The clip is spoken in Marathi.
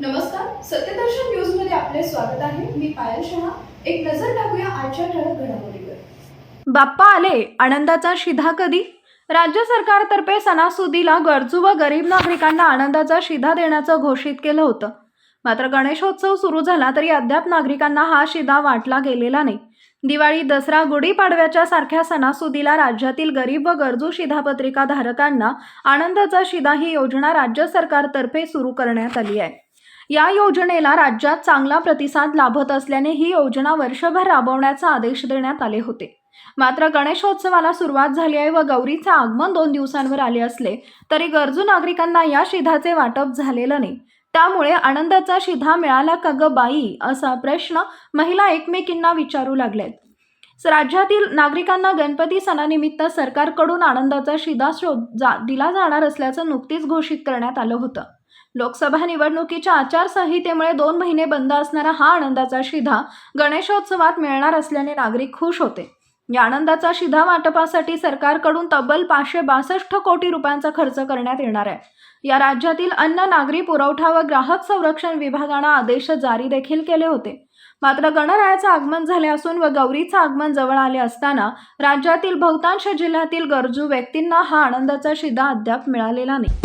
नमस्कार सत्यदर्शन न्यूजमध्ये आपले स्वागत आहे. मी पायल शहा. एक नजर टाकूया आजच्या ठळक घडामोडीवर. बाप्पा आले आनंदाचा शिधा कधी? राज्य सरकारतर्फे सणासुदीला गरजू व गरीब नागरिकांना आनंदाचा शिधा देण्याचं घोषित केलं होतं. मात्र गणेशोत्सव सुरू झाला तरी अद्याप नागरिकांना हा शिधा वाटला गेलेला नाही. दिवाळी दसरा गुढीपाडव्याच्या सारख्या सणासुदीला राज्यातील गरीब व गरजू शिधापत्रिका धारकांना आनंदाचा शिधा ही योजना राज्य सरकारतर्फे सुरू करण्यात आली आहे. या योजनेला राज्यात चांगला प्रतिसाद लाभत असल्याने ही योजना वर्षभर राबवण्याचा आदेश देण्यात आले होते. मात्र गणेशोत्सवाला सुरुवात झाली आहे व गौरीचे आगमन दोन दिवसांवर आले असले तरी गरजू नागरिकांना या शिधाचे वाटप झालेलं नाही. त्यामुळे आनंदाचा शिधा मिळाला का ग बाई? असा प्रश्न महिला एकमेकींना विचारू लागल्यात. राज्यातील नागरिकांना गणपती सणानिमित्त सरकारकडून आनंदाचा शिधा शोध जा दिला जाणार असल्याचं नुकतीच घोषित करण्यात आलं होतं. लोकसभा निवडणुकीच्या आचारसंहितेमुळे दोन महिने बंद असणारा हा आनंदाचा शिधा गणेशोत्सवात मिळणार असल्याने नागरिक खुश होते. या आनंदाचा शिधा वाटपासाठी सरकारकडून तब्बल पाचशे बासष्ट कोटी रुपयांचा खर्च करण्यात येणार आहे. या राज्यातील अन्न नागरी पुरवठा व ग्राहक संरक्षण विभागानं आदेश जारी देखील केले होते. मात्र गणरायाचं आगमन झाले असून व गौरीचं आगमन जवळ आले असताना राज्यातील बहुतांश जिल्ह्यातील गरजू व्यक्तींना हा आनंदाचा शिधा अद्याप मिळालेला नाही.